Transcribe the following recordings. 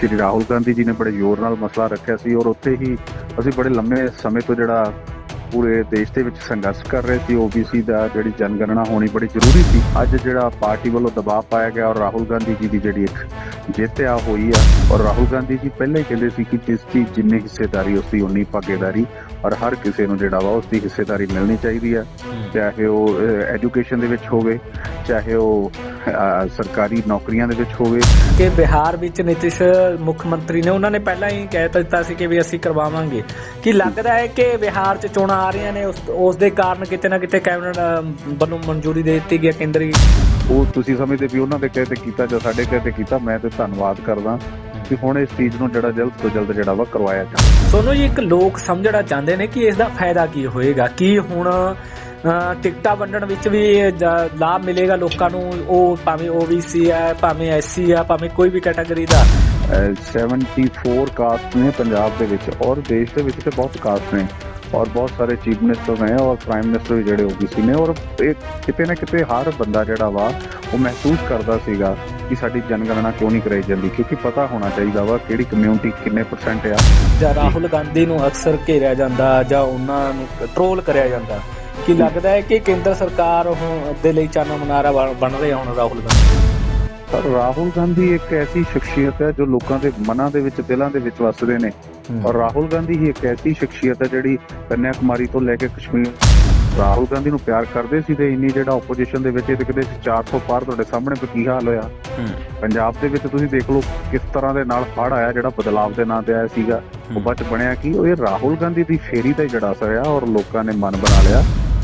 ਸ਼੍ਰੀ ਰਾਹੁਲ ਗਾਂਧੀ ਜੀ ਨੇ ਬੜੇ ਜ਼ੋਰ ਨਾਲ ਮਸਲਾ ਰੱਖਿਆ ਸੀ ਔਰ ਉੱਥੇ ਹੀ ਅਸੀਂ ਬੜੇ ਲੰਮੇ ਸਮੇਂ ਤੋਂ ਜਿਹੜਾ ਪੂਰੇ ਦੇਸ਼ ਦੇ ਵਿੱਚ ਸੰਘਰਸ਼ ਕਰ ਰਹੇ ਸੀ ਓਬੀਸੀ ਦਾ ਜਿਹੜੀ ਜਨਗਣਨਾ ਹੋਣੀ ਬੜੀ ਜ਼ਰੂਰੀ ਸੀ। ਅੱਜ ਜਿਹੜਾ ਪਾਰਟੀ ਵੱਲੋਂ ਦਬਾਅ ਪਾਇਆ ਗਿਆ ਔਰ ਰਾਹੁਲ ਗਾਂਧੀ ਜੀ ਦੀ ਜਿਹੜੀ ਇੱਕ ਜਿੱਤ ਆ ਹੋਈ ਆ। ਔਰ ਰਾਹੁਲ ਗਾਂਧੀ ਜੀ ਪਹਿਲਾਂ ਹੀ ਕਹਿੰਦੇ ਸੀ ਕਿ ਜਿਸ ਦੀ ਜਿੰਨੀ ਹਿੱਸੇਦਾਰੀ ਉਸ ਦੀ ਉਨੀ ਭਾਗੀਦਾਰੀ ਔਰ ਹਰ ਕਿਸੇ ਨੂੰ ਜਿਹੜਾ ਵਾ ਉਸ ਦੀ ਹਿੱਸੇਦਾਰੀ ਮਿਲਣੀ ਚਾਹੀਦੀ ਆ। ਚਾਹੇ ਉਹ ਐਜੂਕੇਸ਼ਨ ਦੇ ਵਿੱਚ ਹੋਵੇ ਚਾਹੇ ਉਹ ਸਰਕਾਰੀ ਨੌਕਰੀਆਂ ਦੇ ਵਿੱਚ ਹੋਵੇ। ਕਿ ਬਿਹਾਰ ਵਿੱਚ ਨਿਤਿਸ਼ ਮੁੱਖ ਮੰਤਰੀ ਨੇ ਉਹਨਾਂ ਨੇ ਪਹਿਲਾਂ ਹੀ ਕਹਿ ਦਿੱਤਾ ਸੀ ਕਿ ਵੀ ਅਸੀਂ ਕਰਵਾਵਾਂਗੇ। ਕੀ ਲੱਗਦਾ ਹੈ ਕਿ ਬਿਹਾਰ 'ਚ ਚੋਣਾਂ ਆ ਰਹੀਆਂ ਨੇ ਉਸ ਦੇ ਕਾਰਨ ਕਿਤੇ ਨਾ ਕਿਤੇ ਕੈਬਨਿਟ ਵੱਲੋਂ ਮਨਜ਼ੂਰੀ ਦੇ ਦਿੱਤੀ ਗਈ ਹੈ ਕੇਂਦਰੀ। ਉਹ ਤੁਸੀਂ ਸਮਝਦੇ ਵੀ ਉਹਨਾਂ ਦੇ ਕਹੇ ਤੇ ਕੀਤਾ ਜਾਂ ਸਾਡੇ ਕਹੇ ਤੇ ਕੀਤਾ ਮੈਂ ਤੇ ਧੰਨਵਾਦ ਕਰਦਾ ਕਿ ਹੁਣ ਇਸ ਚੀਜ਼ ਨੂੰ ਜਿਹੜਾ ਜਲਦ ਤੋਂ ਜਲਦ ਜਿਹੜਾ ਵਾ ਕਰਵਾਇਆ ਜਾਵੇ। ਸੋਨੂੰ ਜੀ ਇੱਕ ਲੋਕ ਸਮਝਣਾ ਚਾਹੁੰਦੇ ਨੇ ਕਿ ਇਸ ਦਾ ਫਾਇਦਾ ਕੀ ਹੋਏਗਾ? ਕੀ ਹੁਣ ਟਿਕਟਾਂ ਵੰਡਣ ਵਿੱਚ ਵੀ ਲਾਭ ਮਿਲੇਗਾ ਲੋਕਾਂ ਨੂੰ। ਉਹ ਭਾਵੇਂ ਓਬੀਸੀ ਹੈ ਭਾਵੇਂ ਐਸਸੀ ਹੈ ਭਾਵੇਂ ਕੋਈ ਵੀ ਕੈਟਾਗਰੀ ਦਾ। ਅਹ 74 ਕਾਸਟ ਨੇ ਪੰਜਾਬ ਦੇ ਵਿੱਚ ਔਰ ਦੇਸ਼ ਦੇ ਵਿੱਚ ਤੇ ਬਹੁਤ ਕਾਸਟ ਨੇ। ਔਰ ਬਹੁਤ ਸਾਰੇ ਚੀਫ ਮਿਨਿਸਟਰ ਨੇ ਔਰ ਪ੍ਰਾਈਮ ਮਿਨਿਸਟਰ ਵੀ ਜਿਹੜੇ ਓਬੀਸੀ ਨੇ। ਔਰ ਇਹ ਕਿਤੇ ਨਾ ਕਿਤੇ ਹਰ ਬੰਦਾ ਜਿਹੜਾ ਵਾ ਉਹ ਮਹਿਸੂਸ ਕਰਦਾ ਸੀਗਾ ਕਿ ਸਾਡੀ ਜਨਗਣਨਾ ਕਿਉਂ ਨਹੀਂ ਕਰਾਈ ਜਾਂਦੀ। ਕਿਉਂਕਿ ਪਤਾ ਹੋਣਾ ਚਾਹੀਦਾ ਵਾ ਕਿਹੜੀ ਕਮਿਊਨਿਟੀ ਕਿੰਨੇ ਪਰਸੈਂਟ ਆ। ਜਾਂ ਰਾਹੁਲ ਗਾਂਧੀ ਨੂੰ ਅਕਸਰ ਘੇਰਿਆ ਜਾਂਦਾ ਜਾਂ ਉਹਨਾਂ ਨੂੰ ਟ੍ਰੋਲ ਕਰਿਆ ਜਾਂਦਾ। ਕੀ ਲੱਗਦਾ ਹੈ ਕਿ ਕੇਂਦਰ ਸਰਕਾਰ ਉਹ ਦੇ ਲਈ ਚਾਨਾ ਮਨਾਰਾ ਬਣ ਰਹੇ ਹੁਣ ਰਾਹੁਲ ਗਾਂਧੀ? ਪਰ ਰਾਹੁਲ ਗਾਂਧੀ ਇੱਕ ਐਸੀ ਸ਼ਖਸੀਅਤ ਹੈ ਜੋ ਲੋਕਾਂ ਦੇ ਮਨਾਂ ਦੇ ਵਿੱਚ ਦਿਲਾਂ ਦੇ ਵਿੱਚ ਵੱਸਦੇ ਨੇ। ਔਰ ਰਾਹੁਲ ਗਾਂਧੀ ਹੀ ਇੱਕ ਐਸੀ ਸ਼ਖਸੀਅਤ ਹੈ ਜਿਹੜੀ ਕੰਨਿਆ ਕੁਮਾਰੀ ਤੋਂ ਲੈ ਕੇ ਕਸ਼ਮੀਰ ਰਾਹੁਲ ਗਾਂਧੀ ਨੂੰ ਪਿਆਰ ਕਰਦੇ ਸੀ ਤੇ ਇੰਨੀ ਜਿਹੜਾ ਆਪੋਜੀਸ਼ਨ ਦੇ ਵਿੱਚ ਇਹ ਤੇ ਕਿਤੇ 400 ਪਾਰ ਤੁਹਾਡੇ ਸਾਹਮਣੇ ਕੀ ਹਾਲ ਹੋਇਆ? ਪੰਜਾਬ ਦੇ ਵਿੱਚ ਤੁਸੀਂ ਦੇਖ ਲਓ ਕਿਸ ਤਰ੍ਹਾਂ ਦੇ ਨਾਲ ਹੜ ਆਇਆ ਜਿਹੜਾ ਬਦਲਾਵ ਦੇ ਨਾਂ ਤੇ ਆਇਆ ਸੀਗਾ। ਉਹ ਬਾਅਦ ਚ ਬਣਿਆ ਕੀ? ਉਹ ਇਹ ਰਾਹੁਲ ਗਾਂਧੀ ਦੀ ਫੇਰੀ ਦਾ ਜਿਹੜਾ ਅਸਰ ਆ ਔਰ ਲੋਕਾਂ ਨੇ ਮਨ ਬਣਾ ਲਿਆ।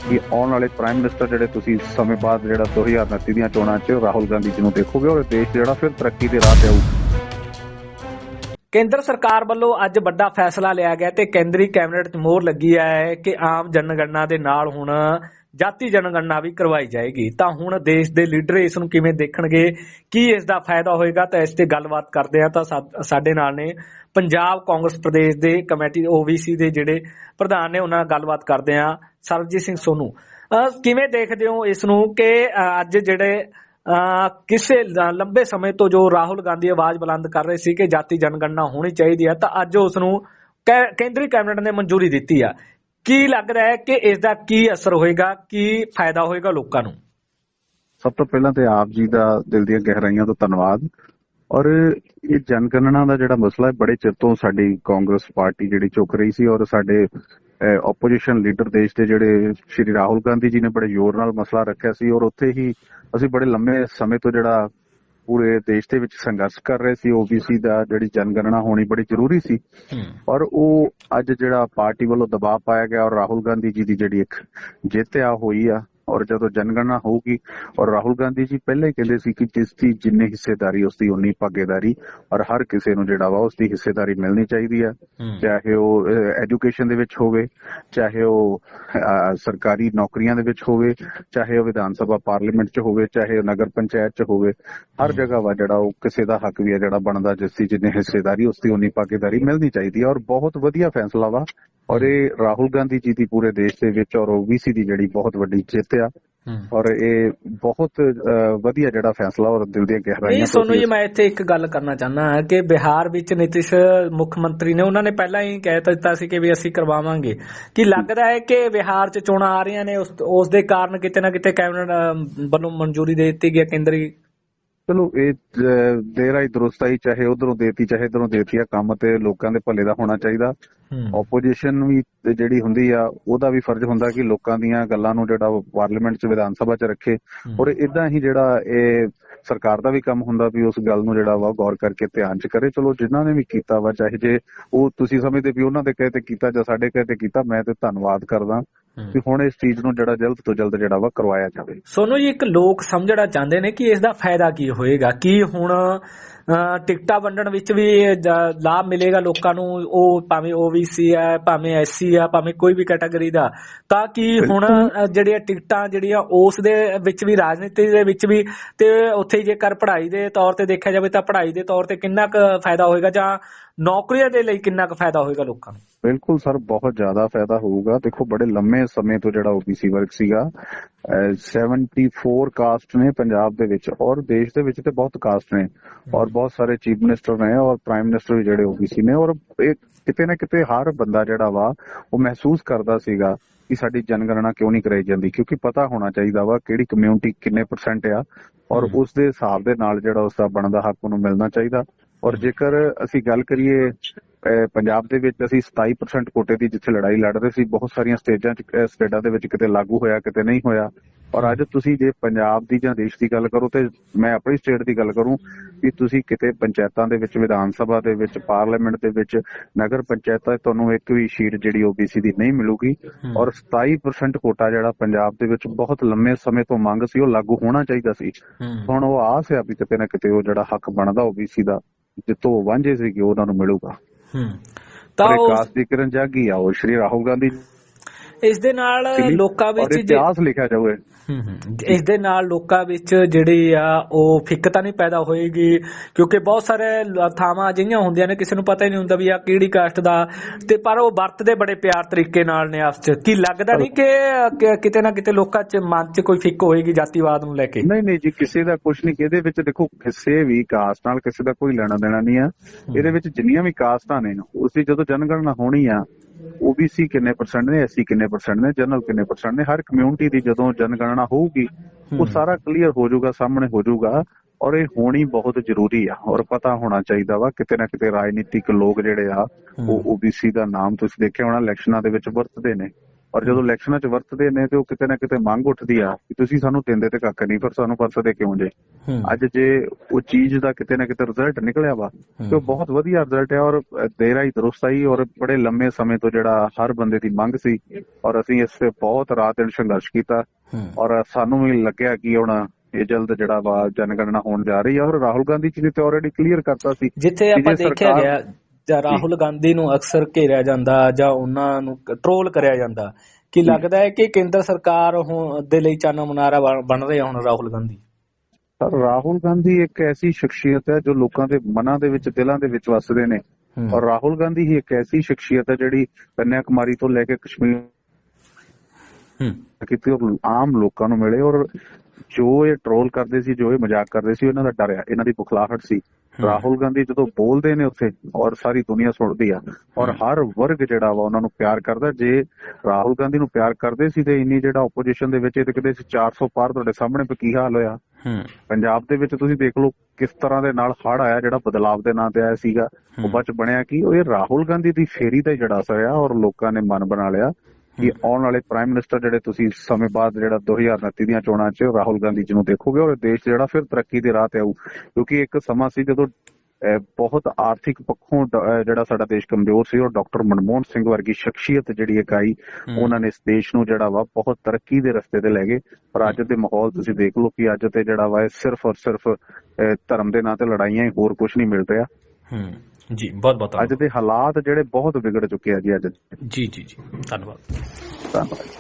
ਕਿ ਆਉਣ ਵਾਲੇ ਪ੍ਰਾਈਮ ਮਿਨਿਸਟਰ ਜਿਹੜੇ ਤੁਸੀਂ ਸਮੇਂ ਬਾਅਦ ਜਿਹੜਾ 2029 ਦੀਆਂ ਚੋਣਾਂ 'ਚ ਰਾਹੁਲ ਗਾਂਧੀ ਜੀ ਨੂੰ ਦੇਖੋਗੇ ਔਰ ਦੇਸ਼ ਜਿਹੜਾ ਫਿਰ ਤਰੱਕੀ ਦੇ ਰਾਹ ਤੇ ਆਊ। ਕੇਂਦਰ ਸਰਕਾਰ ਵੱਲੋਂ ਅੱਜ ਵੱਡਾ ਫੈਸਲਾ ਲਿਆ ਗਿਆ ਤੇ ਕੇਂਦਰੀ ਕੈਬਨਿਟ 'ਚ ਮੋਹਰ ਲੱਗੀ ਹੈ ਕਿ ਆਮ ਜਨਗਣਨਾ ਦੇ ਨਾਲ ਹੁਣ ਜਾਤੀ ਜਨਗਣਨਾ ਵੀ ਕਰਵਾਈ ਜਾਏਗੀ। ਤਾਂ ਹੁਣ ਦੇਸ਼ ਦੇ ਲੀਡਰ ਇਸ ਨੂੰ ਕਿਵੇਂ ਦੇਖਣਗੇ? ਕੀ ਇਸ ਦਾ ਫਾਇਦਾ ਹੋਏਗਾ? ਤਾਂ ਇਸ ਤੇ ਗੱਲਬਾਤ ਕਰਦੇ ਆ ਤਾਂ ਸਾਡੇ ਨਾਲ ਨੇ ਪੰਜਾਬ ਕਾਂਗਰਸ ਪ੍ਰਦੇਸ਼ ਦੇ ਕਮੇਟੀ ਓਬੀਸੀ ਦੇ ਜਿਹੜੇ ਪ੍ਰਧਾਨ ਨੇ, ਉਹਨਾਂ ਨਾਲ ਗੱਲਬਾਤ ਕਰਦੇ ਆ ਸਰਬਜੀਤ ਸਿੰਘ ਸੋਨੂ ਕਿਵੇਂ ਦੇਖਦੇ ਹੋ ਇਸ ਨੂੰ ਕਿ ਅੱਜ ਜਿਹੜੇ ਅਹ ਕਿਸੇ ਲੰਬੇ ਸਮੇਂ ਤੋਂ ਜੋ ਰਾਹੁਲ ਗਾਂਧੀ ਆਵਾਜ਼ ਬੁਲੰਦ ਕਰ ਰਹੇ ਸੀ ਕਿ ਜਾਤੀ ਜਨਗਣਨਾ ਹੋਣੀ ਚਾਹੀਦੀ ਹੈ, ਤਾਂ ਅੱਜ ਉਸ ਨੂੰ ਕੈ- ਕੇਂਦਰੀ ਕੈਬਨਿਟ ਨੇ ਮਨਜ਼ੂਰੀ ਦਿੱਤੀ ਆ। ਕੀ ਲੱਗ ਹੈ ਕਿ ਇਸ ਦਾ ਕੀ ਅਸਰ ਹੋਏਗਾ, ਕੀ ਫਾਇਦਾ ਹੋਏਗਾ ਲੋਕਾਂ ਨੂੰ? ਸਭ ਤੋਂ ਪਹਿਲਾਂ ਤੇ ਆਪ ਜੀ ਦਾ ਦਿਲ ਦੀਆਂ ਗਹਿਰਾਈਆਂ ਤੋਂ ਧੰਨਵਾਦ। ਔਰ ਇਹ ਜਨਗਣਨਾ ਦਾ ਜਿਹੜਾ ਮਸਲਾ ਹੈ, ਬੜੇ ਚਿਰ ਤੋਂ ਸਾਡੀ ਕਾਂਗਰਸ ਪਾਰਟੀ ਜਿਹੜੀ ਚੁੱਕ ਰਹੀ ਸੀ ਔਰ ਸਾਡੇ ਆਪੋਜੀਸ਼ਨ ਲੀਡਰ ਦੇਸ਼ ਦੇ ਜਿਹੜੇ ਸ਼੍ਰੀ ਰਾਹੁਲ ਗਾਂਧੀ ਜੀ ਨੇ ਬੜੇ ਜ਼ੋਰ ਨਾਲ ਮਸਲਾ ਰੱਖਿਆ ਸੀ ਔਰ ਉੱਥੇ ਹੀ ਅਸੀਂ ਬੜੇ ਲੰਮੇ ਸਮੇਂ ਤੋਂ ਜਿਹੜਾ ਪੂਰੇ ਦੇਸ਼ ਦੇ ਵਿੱਚ ਸੰਘਰਸ਼ ਕਰ ਰਹੇ ਸੀ ਓਬੀਸੀ ਦਾ ਜਿਹੜੀ ਜਨਗਣਨਾ ਹੋਣੀ ਬੜੀ ਜ਼ਰੂਰੀ ਸੀ। ਔਰ ਉਹ ਅੱਜ ਜਿਹੜਾ ਪਾਰਟੀ ਵੱਲੋਂ ਦਬਾਅ ਪਾਇਆ ਗਿਆ ਔਰ ਰਾਹੁਲ ਗਾਂਧੀ ਜੀ ਦੀ ਜਿਹੜੀ ਇੱਕ ਜਿੱਤ ਆ ਹੋਈ ਆ। ਔਰ ਜਦੋਂ ਜਨਗਣਨਾ ਹੋਊਗੀ ਔਰ ਰਾਹੁਲ ਗਾਂਧੀ ਜੀ ਪਹਿਲਾਂ ਹੀ ਕਹਿੰਦੇ ਸੀ ਕਿ ਜਿਸ ਦੀ ਜਿੰਨੀ ਹਿੱਸੇਦਾਰੀ ਉਸ ਦੀ ਉਨੀ ਭਾਗੀਦਾਰੀ ਔਰ ਹਰ ਕਿਸੇ ਨੂੰ ਜਿਹੜਾ ਵਾ ਉਸ ਦੀ ਹਿੱਸੇਦਾਰੀ ਮਿਲਣੀ ਚਾਹੀਦੀ ਆ। ਚਾਹੇ ਉਹ ਐਜੂਕੇਸ਼ਨ ਦੇ ਵਿੱਚ ਹੋਵੇ ਚਾਹੇ ਉਹ ਸਰਕਾਰੀ ਨੌਕਰੀਆਂ ਦੇ ਵਿੱਚ ਹੋਵੇ ਚਾਹੇ ਉਹ ਵਿਧਾਨ ਸਭਾ ਪਾਰਲੀਮੈਂਟ 'ਚ ਹੋਵੇ ਚਾਹੇ ਉਹ ਨਗਰ ਪੰਚਾਇਤ 'ਚ ਹੋਵੇ ਹਰ ਜਗ੍ਹਾ ਵਾ ਜਿਹੜਾ ਉਹ ਕਿਸੇ ਦਾ ਹੱਕ ਵੀ ਆ ਜਿਹੜਾ ਬਣਦਾ ਜਿਸ ਦੀ ਜਿੰਨੀ ਹਿੱਸੇਦਾਰੀ ਉਸ ਦੀ ਉਨੀ ਭਾਗੀਦਾਰੀ ਮਿਲਣੀ ਚਾਹੀਦੀ ਆ। ਔਰ ਬਹੁਤ ਵਧੀਆ ਫੈਸਲਾ ਵਾ ਔਰ ਇਹ ਰਾਹੁਲ ਗਾਂਧੀ ਜੀ ਦੀ ਪੂਰੇ ਦੇਸ਼ ਦੇ ਵਿੱਚ ਔਰ ਓਬੀਸੀ ਦੀ ਜਿਹੜੀ ਬਹੁਤ ਵੱਡੀ ਜਿੱਤ ਆ ਔਰ ਇਹ ਬਹੁਤ ਵਧੀਆ ਜਿਹੜਾ ਫੈਸਲਾ ਔਰ ਦਿਲ ਦੀਆਂ ਗਹਿਰਾਈਆਂ ਨਹੀਂ ਸੋਨੂੰ। ਜੀ ਮੈਂ ਇੱਥੇ ਇੱਕ ਗੱਲ ਕਰਨਾ ਚਾਹੁੰਦਾ ਹਾਂ ਕਿ ਬਿਹਾਰ ਵਿੱਚ ਨਿਤਿਸ਼ ਮੁੱਖ ਮੰਤਰੀ ਨੇ ਉਹਨਾਂ ਨੇ ਪਹਿਲਾਂ ਹੀ ਕਹਿ ਦਿੱਤਾ ਸੀ ਕਿ ਵੀ ਅਸੀਂ ਕਰਵਾਵਾਂਗੇ ਕੀ ਲੱਗਦਾ ਹੈ ਕਿ ਬਿਹਾਰ 'ਚ ਚੋਣਾਂ ਆ ਰਹੀਆਂ ਨੇ ਉਸ ਉਸ ਦੇ ਕਾਰਨ ਕਿਤੇ ਨਾ ਕਿਤੇ ਕੈਬਨਿਟ ਵੱਲੋਂ ਮਨਜ਼ੂਰੀ ਦੇ ਦਿੱਤੀ ਗਈ ਕੇਂਦਰੀ ਚਲੋ ਇਹ ਅਹ, ਦੇਰ ਆਈ ਦਰੁਸਤ ਆਈ ਚਾਹੇ ਉਧਰੋਂ ਦੇਤੀ ਚਾਹੇ ਇਧਰੋਂ ਦੇਤੀ ਆ ਕੰਮ ਤੇ ਲੋਕਾਂ ਦੇ ਭਲੇ ਦਾ ਹੋਣਾ ਚਾਹੀਦਾ। ਆਪੋਜੀਸ਼ਨ ਵੀ ਜਿਹੜੀ ਹੁੰਦੀ ਆ ਉਹਦਾ ਵੀ ਫਰਜ਼ ਹੁੰਦਾ ਕਿ ਲੋਕਾਂ ਦੀਆਂ ਗੱਲਾਂ ਨੂੰ ਜਿਹੜਾ ਪਾਰਲੀਮੈਂਟ 'ਚ ਵਿਧਾਨ ਸਭਾ 'ਚ ਰੱਖੇ। ਔਰ ਇਦਾਂ ਹੀ ਜਿਹੜਾ ਇਹ ਸਰਕਾਰ ਦਾ ਵੀ ਕੰਮ ਹੁੰਦਾ ਵੀ ਉਸ ਗੱਲ ਨੂੰ ਜਿਹੜਾ ਵਾ ਗੌਰ ਕਰਕੇ ਧਿਆਨ 'ਚ ਕਰੇ। ਚਲੋ ਜਿਨ੍ਹਾਂ ਨੇ ਵੀ ਕੀਤਾ ਵਾ ਚਾਹੇ ਜੇ ਉਹ ਤੁਸੀਂ ਸਮਝਦੇ ਵੀ ਉਹਨਾਂ ਦੇ ਕਹੇ ਤੇ ਕੀਤਾ ਜਾਂ ਸਾਡੇ ਕਹੇ ਤੇ ਕੀਤਾ ਮੈਂ ਤੇ ਧੰਨਵਾਦ ਕਰਦਾ। ਕਿ ਹੁਣ ਇਸ ਚੀਜ਼ ਨੂੰ ਜਿਹੜਾ ਜਲਦ ਤੋਂ ਜਲਦ ਜਿਹੜਾ ਵਾ ਕਰਵਾਇਆ ਜਾਵੇ। ਸੋਨੂੰ ਜੀ ਇੱਕ ਲੋਕ ਸਮਝਣਾ ਚਾਹੁੰਦੇ ਨੇ ਕਿ ਇਸ ਦਾ ਫਾਇਦਾ ਕੀ ਹੋਏਗਾ? ਕੀ ਹੁਣ ਟਿਕਟਾਂ ਵੰਡਣ ਵਿੱਚ ਵੀ ਲਾਭ ਮਿਲੇਗਾ ਲੋਕਾਂ ਨੂੰ? ਉਹ ਭਾਵੇਂ ਓਬੀਸੀ ਹੈ ਭਾਵੇਂ ਐਸਸੀ ਹੈ ਭਾਵੇਂ ਕੋਈ ਵੀ ਕੈਟਾਗਰੀ ਦਾ। ਤਾਂ ਕਿ ਹੁਣ ਜਿਹੜੀਆਂ ਟਿਕਟਾਂ ਜਿਹੜੀਆਂ ਉਸ ਦੇ ਵਿੱਚ ਵੀ ਰਾਜਨੀਤੀ ਦੇ ਵਿੱਚ ਵੀ ਤੇ ਉੱਥੇ ਜੇਕਰ ਪੜ੍ਹਾਈ ਦੇ ਤੌਰ ਤੇ ਦੇਖਿਆ ਜਾਵੇ ਤਾਂ ਪੜ੍ਹਾਈ ਦੇ ਤੌਰ ਤੇ ਕਿੰਨਾ ਕੁ ਫਾਇਦਾ ਹੋਏਗਾ ਜਾਂ ਨੌਕਰੀਆਂ ਦੇ ਲਈ ਕਿੰਨਾ ਕੁ ਫਾਇਦਾ ਹੋਏਗਾ ਲੋਕਾਂ ਨੂੰ? ਬਿਲਕੁਲ ਸਰ ਬਹੁਤ ਜ਼ਿਆਦਾ ਫਾਇਦਾ ਹੋਊਗਾ ਦੇਖੋ ਬੜੇ ਲੰਮੇ ਸਮੇਂ ਤੋਂ ਜਿਹੜਾ ਓਬੀਸੀ ਵਰਗ ਸੀਗਾ ਅਹ 74 ਕਾਸਟ ਨੇ ਪੰਜਾਬ ਦੇ ਵਿੱਚ ਔਰ ਦੇਸ਼ ਦੇ ਵਿੱਚ ਤੇ ਬਹੁਤ ਕਾਸਟ ਨੇ ਔਰ ਬਹੁਤ ਸਾਰੇ ਚੀਫ ਮਿਨਿਸਟਰ ਨੇ ਔਰ ਪ੍ਰਾਈਮ ਮਿਨਿਸਟਰ ਵੀ ਜਿਹੜੇ ਓਬੀਸੀ ਨੇ ਔਰ ਇਹ ਕਿਤੇ ਨਾ ਕਿਤੇ ਹਰ ਬੰਦਾ ਜਿਹੜਾ ਵਾ ਉਹ ਮਹਿਸੂਸ ਕਰਦਾ ਸੀਗਾ ਕਿ ਸਾਡੀ ਜਨਗਣਨਾ ਕਿਉਂ ਨਹੀਂ ਕਰਾਈ ਜਾਂਦੀ ਕਿਉਂਕਿ ਪਤਾ ਹੋਣਾ ਚਾਹੀਦਾ ਵਾ ਕਿਹੜੀ ਕਮਿਊਨਿਟੀ ਕਿੰਨੇ ਪਰਸੈਂਟ ਆ ਔਰ। ਉਸ ਦੇ ਹਿਸਾਬ ਦੇ ਨਾਲ ਜਿਹੜਾ ਉਸ ਦਾ ਬਣਦਾ ਹੱਕ ਉਹਨੂੰ ਮਿਲਣਾ ਚਾਹੀਦਾ ਔਰ ਜੇਕਰ ਅਸੀਂ ਗੱਲ ਕਰੀਏ ਪੰਜਾਬ ਦੇ ਵਿੱਚ ਅਸੀਂ 27% ਕੋਟੇ ਦੀ ਜਿੱਥੇ ਲੜਾਈ ਲੜ ਰਹੇ ਸੀ ਬਹੁਤ ਸਾਰੀਆਂ ਸਟੇਜਾਂ 'ਚ ਸਟੇਟਾਂ ਦੇ ਵਿੱਚ ਕਿਤੇ ਲਾਗੂ ਹੋਇਆ ਕਿਤੇ ਨਹੀਂ ਹੋਇਆ ਔਰ ਅੱਜ ਤੁਸੀਂ ਜੇ ਪੰਜਾਬ ਦੀ ਜਾਂ ਦੇਸ਼ ਦੀ ਗੱਲ ਕਰੋ ਤੇ ਮੈਂ ਆਪਣੀ ਸਟੇਟ ਦੀ ਗੱਲ ਕਰੂੰ ਕਿ ਤੁਸੀਂ ਕਿਤੇ ਪੰਚਾਇਤਾਂ ਦੇ ਵਿੱਚ ਵਿਧਾਨ ਸਭਾ ਦੇ ਵਿੱਚ ਪਾਰਲੀਮੈਂਟ ਦੇ ਵਿੱਚ ਨਗਰ ਪੰਚਾਇਤਾਂ ਤੁਹਾਨੂੰ ਇੱਕ ਵੀ ਸੀਟ ਜਿਹੜੀ ਓਬੀਸੀ ਦੀ ਨਹੀਂ ਮਿਲੂਗੀ। ਔਰ 27% ਕੋਟਾ ਜਿਹੜਾ ਪੰਜਾਬ ਦੇ ਵਿੱਚ ਬਹੁਤ ਲੰਮੇ ਸਮੇਂ ਤੋਂ ਮੰਗ ਸੀ ਉਹ ਲਾਗੂ ਹੋਣਾ ਚਾਹੀਦਾ ਸੀ। ਹੁਣ ਉਹ ਆਸ ਹੈ ਵੀ ਕਿਤੇ ਨਾ ਕਿਤੇ ਉਹ ਜਿਹੜਾ ਹੱਕ ਬਣਦਾ ਓਬੀਸੀ ਦਾ ਜਿੱਤੋਂ ਵਾਂਝੇ ਸੀਗੇ ਉਹਨਾਂ ਨੂੰ ਮਿਲੂਗਾ ਹਮ। ਤਾਂ ਪਰ ਉਸ ਵਿਕਾਸ ਦੀ ਕਿਰਨ ਜਾਗੀ ਆ ਉਹ ਸ਼੍ਰੀ ਰਾਹੁਲ ਗਾਂਧੀ ਇਸ ਦੇ ਨਾਲ ਲੋਕਾਂ ਵਿੱਚ ਇਤਿਹਾਸ ਲਿਖਿਆ ਜਾਵੇ। ਇਸ ਦੇ ਨਾਲ ਲੋਕਾਂ ਵਿੱਚ ਜਿਹੜੀ ਆ ਉਹ ਫਿੱਕ ਤਾਂ ਨਹੀਂ ਪੈਦਾ ਹੋਏਗੀ ਕਿਉਂਕਿ ਬਹੁਤ ਸਾਰੇ ਥਾਵਾਂ ਅਜਿਹੀਆਂ ਹੁੰਦੀਆਂ ਨੇ ਕਿਸੇ ਨੂੰ ਪਤਾ ਹੀ ਨਹੀਂ ਹੁੰਦਾ ਵੀ ਆ ਕਿਹੜੀ ਕਾਸਟ ਦਾ। ਤੇ ਪਰ ਉਹ ਵਰਤਦੇ ਬੜੇ ਪਿਆਰ ਤਰੀਕੇ ਨਾਲ ਨੇ ਆਪਸ ਚ ਕੀ ਲੱਗਦਾ ਨਹੀਂ ਕਿ ਕਿ ਕਿਤੇ ਨਾ ਕਿਤੇ ਲੋਕਾਂ ਚ ਮਨ ਚ ਕੋਈ ਫਿੱਕ ਹੋਏਗੀ ਜਾਤੀਵਾਦ ਨੂੰ ਲੈ ਕੇ? ਨਹੀਂ ਨਹੀਂ ਜੀ ਕਿਸੇ ਦਾ ਕੁਝ ਨਹੀਂ ਇਹਦੇ ਵਿੱਚ ਦੇਖੋ ਕਿਸੇ ਵੀ ਕਾਸਟ ਨਾਲ ਕਿਸੇ ਦਾ ਕੋਈ ਲੈਣਾ ਦੇਣਾ ਨਹੀਂ ਆ। ਇਹਦੇ ਵਿੱਚ ਜਿੰਨੀਆਂ ਵੀ ਕਾਸਟਾਂ ਨੇ ਉਸੇ ਜਦੋਂ ਜਨਗਣਨਾ ਹੋਣੀ ਆ ਓਬੀਸੀ ਕਿੰਨੇ ਪਰਸੈਂਟ ਨੇ ਐਸਸੀ ਕਿੰਨੇ ਪਰਸੈਂਟ ਨੇ ਜਨਰਲ ਕਿੰਨੇ ਪਰਸੈਂਟ ਨੇ ਹਰ ਕਮਿਊਨਿਟੀ ਦੀ ਜਦੋਂ ਜਨਗਣਨਾ ਹੋਊਗੀ ਉਹ। ਸਾਰਾ ਕਲੀਅਰ ਹੋ ਜਾਊਗਾ ਸਾਹਮਣੇ ਹੋ ਜਾਊਗਾ ਔਰ ਇਹ ਹੋਣੀ ਬਹੁਤ ਜ਼ਰੂਰੀ ਆ ਔਰ ਪਤਾ ਹੋਣਾ ਚਾਹੀਦਾ ਵਾ ਕਿਤੇ ਨਾ ਕਿਤੇ ਰਾਜਨੀਤਿਕ ਲੋਕ ਜਿਹੜੇ ਆ ਉਹ ਓਬੀਸੀ ਦਾ ਨਾਮ ਤੁਸੀਂ ਦੇਖਿਆ ਹੋਣਾ ਇਲੈਕਸ਼ਨਾਂ ਦੇ ਵਿੱਚ ਵਰਤਦੇ ਨੇ ਔਰ ਜਦੋਂ ਇਲੈਕਸ਼ਨਾਂ 'ਚ ਵਰਤਦੇ ਨੇ ਤੇ ਉਹ ਕਿਤੇ ਨਾ ਕਿਤੇ ਮੰਗ ਉੱਠਦੀ ਆ ਕਿ ਤੁਸੀਂ ਸਾਨੂੰ ਦਿੰਦੇ ਤੇ ਕੱਖ ਨਹੀਂ ਪਰ ਸਾਨੂੰ ਵਰਤਦੇ ਕਿਉਂ ਜੇ। ਅੱਜ ਜੇ ਉਹ ਚੀਜ਼ ਦਾ ਕਿਤੇ ਨਾ ਕਿਤੇ ਰਿਜ਼ਲਟ ਨਿਕਲਿਆ ਵਾ ਤੇ ਉਹ ਬਹੁਤ ਵਧੀਆ ਰਿਜ਼ਲਟ ਹੈ ਔਰ ਦੇਰਾ ਹੀ ਦਰੁਸਤ ਆਈ ਔਰ ਬੜੇ ਲੰਮੇ ਸਮੇਂ ਤੋਂ ਜਿਹੜਾ ਹਰ ਬੰਦੇ ਦੀ ਮੰਗ ਸੀ ਔਰ ਅਸੀਂ ਇਸ ਤੇ ਬਹੁਤ ਰਾਤ ਦਿਨ ਸੰਘਰਸ਼ ਕੀਤਾ। ਔਰ ਸਾਨੂੰ ਵੀ ਲੱਗਿਆ ਕਿ ਹੁਣ ਇਹ ਜਲਦ ਜਿਹੜਾ ਵਾ ਜਨਗਣਨਾ ਹੋਣ ਜਾ ਰਹੀ ਹੈ ਔਰ ਰਾਹੁਲ ਗਾਂਧੀ ਜੀ ਨੇ ਤੇ ਆਲਰੇਡੀ ਕਲੀਅਰ ਕਰਤਾ ਸੀ ਜਿੱਥੇ ਆਪਾਂ ਦੇਖਿਆ ਗਿਆ ਜਾਂ ਰਾਹੁਲ ਗਾਂਧੀ ਨੂੰ ਅਕਸਰ ਘੇਰਿਆ ਜਾਂਦਾ ਜਾਂ ਉਹਨਾਂ ਨੂੰ ਟ੍ਰੋਲ ਕਰਿਆ ਜਾਂਦਾ ਕੀ ਲੱਗਦਾ ਹੈ ਕਿ ਕੇਂਦਰ ਸਰਕਾਰ ਦੇ ਲਈ ਚਾਨਾ ਮਨਾਰਾ ਬਣ- ਰਹੇ ਹੁਣ ਰਾਹੁਲ ਗਾਂਧੀ ਪਰ ਰਾਹੁਲ ਗਾਂਧੀ ਇੱਕ ਐਸੀ ਸ਼ਖਸੀਅਤ ਹੈ ਜੋ ਲੋਕਾਂ ਦੇ ਮਨਾਂ ਦੇ ਵਿੱਚ ਦਿਲਾਂ ਦੇ ਵਿੱਚ ਵਸਦੇ ਨੇ। ਔਰ ਰਾਹੁਲ ਗਾਂਧੀ ਹੀ ਇੱਕ ਐਸੀ ਸ਼ਖਸੀਅਤ ਹੈ ਜਿਹੜੀ ਕੰਨਿਆ ਕੁਮਾਰੀ ਤੋਂ ਲੈ ਕੇ ਕਸ਼ਮੀਰ ਹਮ। ਕੀਤੀ ਆਮ ਲੋਕਾਂ ਨੂੰ ਮਿਲੇ ਔਰ ਜੋ ਇਹ ਟ੍ਰੋਲ ਕਰਦੇ ਸੀ ਜੋ ਇਹ ਮਜ਼ਾਕ ਕਰਦੇ ਸੀ ਇਹਨਾਂ ਦਾ ਡਰ ਆ ਇਹਨਾਂ ਦੀ ਬੁਖਲਾਹਟ ਸੀ। ਰਾਹੁਲ ਗਾਂਧੀ ਜਦੋਂ ਬੋਲਦੇ ਨੇ ਉੱਥੇ ਔਰ ਸਾਰੀ ਦੁਨੀਆ ਸੁਣਦੀ ਆ ਔਰ ਹਰ ਵਰਗ ਜਿਹੜਾ ਵਾ ਉਹਨਾਂ ਨੂੰ ਪਿਆਰ ਕਰਦਾ ਜੇ ਰਾਹੁਲ ਗਾਂਧੀ ਨੂੰ ਪਿਆਰ ਕਰਦੇ ਸੀ ਤੇ ਇੰਨੀ ਜਿਹੜਾ ਆਪੋਜੀਸ਼ਨ ਦੇ ਵਿੱਚ ਇਹ ਤੇ ਕਿਤੇ 400 ਪਾਰ ਤੁਹਾਡੇ ਸਾਹਮਣੇ ਪੇ ਕੀ ਹਾਲ ਹੋਇਆ। ਪੰਜਾਬ ਦੇ ਵਿੱਚ ਤੁਸੀਂ ਦੇਖ ਲਓ ਕਿਸ ਤਰ੍ਹਾਂ ਦੇ ਨਾਲ ਹੜ ਆਇਆ ਜਿਹੜਾ ਬਦਲਾਵ ਦੇ ਨਾਂ ਤੇ ਆਇਆ ਸੀਗਾ ਉਹ ਹਮ। ਬਾਅਦ ਚ ਬਣਿਆ ਕੀ? ਉਹ ਇਹ ਰਾਹੁਲ ਗਾਂਧੀ ਦੀ ਫੇਰੀ ਦਾ ਜਿਹੜਾ ਅਸਰ ਆ ਔਰ ਲੋਕਾਂ ਨੇ ਮਨ ਬਣਾ ਲਿਆ। ਕਿ ਆਉਣ ਵਾਲੇ ਪ੍ਰਾਈਮ ਮਿਨਿਸਟਰ ਜਿਹੜੇ ਤੁਸੀਂ ਸਮੇਂ ਬਾਅਦ ਜਿਹੜਾ 2029 ਦੀਆਂ ਚੋਣਾਂ 'ਚ ਰਾਹੁਲ ਗਾਂਧੀ ਜੀ ਨੂੰ ਦੇਖੋਗੇ ਔਰ ਦੇਸ਼ ਜਿਹੜਾ ਫਿਰ ਤਰੱਕੀ ਦੇ ਰਾਹ ਤੇ ਆਊ ਕਿਉਂਕਿ ਇੱਕ ਸਮਾਂ ਸੀ ਜਦੋਂ ਬਹੁਤ ਆਰਥਿਕ ਪੱਖੋਂ ਜਿਹੜਾ ਸਾਡਾ ਦੇਸ਼ ਕਮਜ਼ੋਰ ਸੀ ਔਰ ਡਾਕਟਰ ਮਨਮੋਹਨ ਸਿੰਘ ਵਰਗੀ ਸ਼ਖਸੀਅਤ ਜਿਹੜੀ ਇੱਕ ਆਈ ਹਮ। ਉਹਨਾਂ ਨੇ ਇਸ ਦੇਸ਼ ਨੂੰ ਜਿਹੜਾ ਵਾ ਬਹੁਤ ਤਰੱਕੀ ਦੇ ਰਸਤੇ ਤੇ ਲੈ ਗਏ ਪਰ ਅੱਜ ਦੇ ਮਾਹੌਲ ਤੁਸੀਂ ਦੇਖ ਲਓ ਕਿ ਅੱਜ ਤੇ ਜਿਹੜਾ ਵਾ ਸਿਰਫ ਔਰ ਸਿਰਫ ਧਰਮ ਦੇ ਨਾਂ ਤੇ ਲੜਾਈਆਂ ਹੀ ਹੋਰ ਕੁਝ ਨਹੀਂ ਮਿਲ ਰਿਹਾ ਹਮ। ਜੀ ਬਹੁਤ ਬਹੁਤ ਅੱਜ ਦੇ ਹਾਲਾਤ ਜਿਹੜੇ ਬਹੁਤ ਵਿਗੜ ਚੁੱਕੇ ਆ ਜੀ ਅੱਜ। ਜੀ ਜੀ ਜੀ। ਧੰਨਵਾਦ। ਧੰਨਵਾਦ।